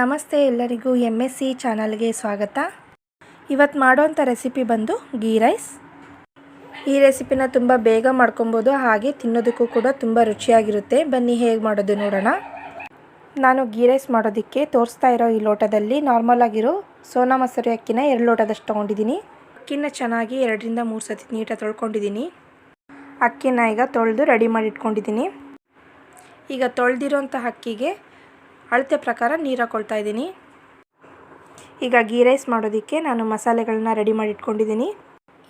ನಮಸ್ತೆ ಎಲ್ಲರಿಗೂ M S C ಚಾನಲ್ಗೆ ಸ್ವಾಗತ. ಇವತ್ತು ಮಾಡೋಂಥ ರೆಸಿಪಿ ಬಂದು ಗೀ ರೈಸ್. ಈ ರೆಸಿಪಿನ ತುಂಬ ಬೇಗ ಮಾಡ್ಕೊಬೋದು, ಹಾಗೆ ತಿನ್ನೋದಕ್ಕೂ ಕೂಡ ತುಂಬ ರುಚಿಯಾಗಿರುತ್ತೆ. ಬನ್ನಿ ಹೇಗೆ ಮಾಡೋದು ನೋಡೋಣ. ನಾನು ಗೀ ರೈಸ್ ಮಾಡೋದಕ್ಕೆ ತೋರಿಸ್ತಾ ಇರೋ ಈ ಲೋಟದಲ್ಲಿ ನಾರ್ಮಲ್ ಆಗಿರೋ ಸೋನಾ ಮಸೂರಿ ಅಕ್ಕಿನ ಎರಡು ಲೋಟದಷ್ಟು ತೊಗೊಂಡಿದ್ದೀನಿ. ಅಕ್ಕಿನ ಚೆನ್ನಾಗಿ ಎರಡರಿಂದ ಮೂರು ಸತಿ ನೀಟಾಗಿ ತೊಳ್ಕೊಂಡಿದ್ದೀನಿ. ಅಕ್ಕಿನ ಈಗ ತೊಳೆದು ರೆಡಿ ಮಾಡಿ ಇಟ್ಕೊಂಡಿದ್ದೀನಿ. ಈಗ ತೊಳೆದಿರೋಂಥ ಅಕ್ಕಿಗೆ ಅಳತೆ ಪ್ರಕಾರ ನೀರು ಹಾಕ್ಕೊಳ್ತಾ ಇದ್ದೀನಿ. ಈಗ ಗೀ ರೈಸ್ ಮಾಡೋದಕ್ಕೆ ನಾನು ಮಸಾಲೆಗಳನ್ನ ರೆಡಿ ಮಾಡಿ ಇಟ್ಕೊಂಡಿದ್ದೀನಿ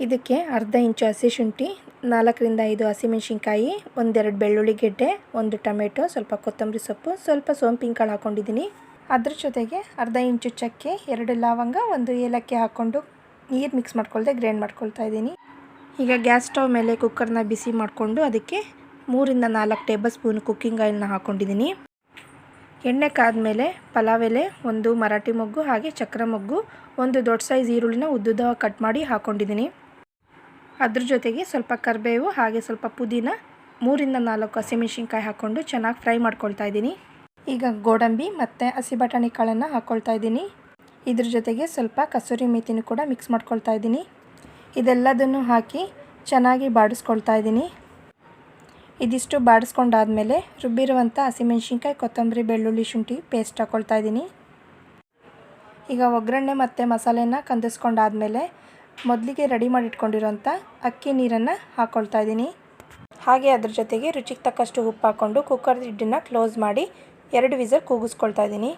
ಇದಕ್ಕೆ ಅರ್ಧ ಇಂಚು ಹಸಿ ಶುಂಠಿ, ನಾಲ್ಕರಿಂದ ಐದು ಹಸಿಮೆಣ್ಸಿನ್ಕಾಯಿ ಒಂದೆರಡು ಬೆಳ್ಳುಳ್ಳಿ ಗೆಡ್ಡೆ, ಒಂದು ಟೊಮೆಟೊ, ಸ್ವಲ್ಪ ಕೊತ್ತಂಬರಿ ಸೊಪ್ಪು, ಸ್ವಲ್ಪ ಸೋಂಪಿನ ಕಾಳು ಹಾಕ್ಕೊಂಡಿದ್ದೀನಿ ಅದ್ರ ಜೊತೆಗೆ ಅರ್ಧ ಇಂಚು ಚಕ್ಕೆ, ಎರಡು ಲವಂಗ, ಒಂದು ಏಲಕ್ಕಿ ಹಾಕ್ಕೊಂಡು ನೀರು ಮಿಕ್ಸ್ ಮಾಡ್ಕೊಳ್ದೆ ಗ್ರೈಂಡ್ ಮಾಡ್ಕೊಳ್ತಾ ಇದ್ದೀನಿ. ಈಗ ಗ್ಯಾಸ್ ಸ್ಟವ್ ಮೇಲೆ ಕುಕ್ಕರ್ನ ಬಿಸಿ ಮಾಡಿಕೊಂಡು ಅದಕ್ಕೆ ಮೂರಿಂದ ನಾಲ್ಕು ಟೇಬಲ್ ಸ್ಪೂನ್ ಕುಕ್ಕಿಂಗ್ ಆಯಿಲ್ನ ಹಾಕ್ಕೊಂಡಿದ್ದೀನಿ ಎಣ್ಣೆ ಕಾದ್ಮೇಲೆ ಪಲಾವ್ ಎಲೆ ಒಂದು ಮರಾಠಿ ಮೊಗ್ಗು ಹಾಗೆ ಚಕ್ರ ಮೊಗ್ಗು, ಒಂದು ದೊಡ್ಡ ಸೈಜ್ ಈರುಳ್ಳಿನ ಉದ್ದುದ ಕಟ್ ಮಾಡಿ ಹಾಕ್ಕೊಂಡಿದ್ದೀನಿ ಅದ್ರ ಜೊತೆಗೆ ಸ್ವಲ್ಪ ಕರಿಬೇವು ಹಾಗೆ ಸ್ವಲ್ಪ ಪುದೀನ, ಮೂರಿಂದ ನಾಲ್ಕು ಹಸಿಮೆಣ್ಸಿನ್ಕಾಯಿ ಹಾಕ್ಕೊಂಡು ಚೆನ್ನಾಗಿ ಫ್ರೈ ಮಾಡ್ಕೊಳ್ತಾ ಇದ್ದೀನಿ. ಈಗ ಗೋಡಂಬಿ ಮತ್ತು ಹಸಿ ಬಟಾಣಿ ಕಾಳನ್ನು ಹಾಕ್ಕೊಳ್ತಾ ಇದ್ದೀನಿ. ಇದ್ರ ಜೊತೆಗೆ ಸ್ವಲ್ಪ ಕಸೂರಿ ಮೇಥಿನೂ ಕೂಡ ಮಿಕ್ಸ್ ಮಾಡ್ಕೊಳ್ತಾ ಇದ್ದೀನಿ. ಇದೆಲ್ಲದನ್ನು ಹಾಕಿ ಚೆನ್ನಾಗಿ ಬಾಡಿಸ್ಕೊಳ್ತಾ ಇದ್ದೀನಿ. ಇದಿಷ್ಟು ಬಾಡಿಸ್ಕೊಂಡಾದಮೇಲೆ ರುಬ್ಬಿರುವಂಥ ಹಸಿಮೆಣ್ಸಿನ್ಕಾಯಿ, ಕೊತ್ತಂಬರಿ, ಬೆಳ್ಳುಳ್ಳಿ ಶುಂಠಿ ಪೇಸ್ಟ್ ಹಾಕ್ಕೊಳ್ತಾ ಇದ್ದೀನಿ. ಈಗ ಒಗ್ಗರಣೆ ಮತ್ತು ಮಸಾಲೆನ ಕಂದಿಸ್ಕೊಂಡಾದಮೇಲೆ ಮೊದಲಿಗೆ ರೆಡಿ ಮಾಡಿ ಇಟ್ಕೊಂಡಿರೋಂಥ ಅಕ್ಕಿ ನೀರನ್ನು ಹಾಕ್ಕೊಳ್ತಾ ಇದ್ದೀನಿ. ಹಾಗೆ ಅದ್ರ ಜೊತೆಗೆ ರುಚಿಗೆ ತಕ್ಕಷ್ಟು ಉಪ್ಪು ಹಾಕ್ಕೊಂಡು ಕುಕ್ಕರ್ ಹಿಡ್ಡನ್ನು ಕ್ಲೋಸ್ ಮಾಡಿ ಎರಡು ವಿಸಲ್ ಕೂಗಿಸ್ಕೊಳ್ತಾ ಇದ್ದೀನಿ.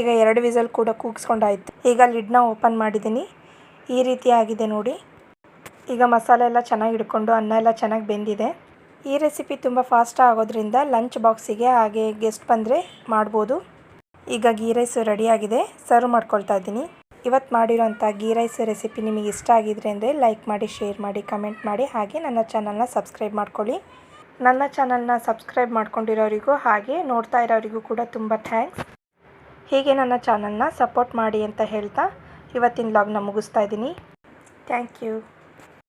ಈಗ ಎರಡು ವಿಸಲ್ ಕೂಡ ಕೂಗಿಸ್ಕೊಂಡಾಯಿತು. ಈಗ ಲಿಡ್ನ ಓಪನ್ ಮಾಡಿದ್ದೀನಿ. ಈ ರೀತಿ ಆಗಿದೆ ನೋಡಿ. ಈಗ ಮಸಾಲೆ ಎಲ್ಲ ಚೆನ್ನಾಗಿ ಹಿಡ್ಕೊಂಡು ಅನ್ನ ಎಲ್ಲ ಚೆನ್ನಾಗಿ ಬೆಂದಿದೆ. ಈ ರೆಸಿಪಿ ತುಂಬ ಫಾಸ್ಟ್ ಆಗೋದ್ರಿಂದ ಲಂಚ್ ಬಾಕ್ಸಿಗೆ ಹಾಗೆ ಗೆಸ್ಟ್ ಬಂದರೆ ಮಾಡ್ಬೋದು. ಈಗ ಗೀ ರೈಸು ರೆಡಿಯಾಗಿದೆ ಸರ್ವ್ ಮಾಡ್ಕೊಳ್ತಾ ಇದ್ದೀನಿ. ಇವತ್ತು ಮಾಡಿರೋಂಥ ಗೀ ರೈಸ್ ರೆಸಿಪಿ ನಿಮಗೆ ಇಷ್ಟ ಆಗಿದ್ರೆ ಅಂದರೆ ಲೈಕ್ ಮಾಡಿ ಶೇರ್ ಮಾಡಿ ಕಮೆಂಟ್ ಮಾಡಿ. ಹಾಗೆ ನನ್ನ ಚಾನಲ್ನ ಸಬ್ಸ್ಕ್ರೈಬ್ ಮಾಡ್ಕೊಳ್ಳಿ. ನನ್ನ ಚಾನಲ್ನ ಸಬ್ಸ್ಕ್ರೈಬ್ ಮಾಡ್ಕೊಂಡಿರೋರಿಗೂ ಹಾಗೆ ನೋಡ್ತಾ ಇರೋರಿಗೂ ಕೂಡ ತುಂಬ ಥ್ಯಾಂಕ್ಸ್ ಹೀಗೆ ನನ್ನ ಚಾನಲ್ನ ಸಪೋರ್ಟ್ ಮಾಡಿ ಅಂತ ಹೇಳ್ತಾ ಇವತ್ತಿನ ಲಾಗ್ನ ಮುಗಿಸ್ತಾ ಇದ್ದೀನಿ. Thank you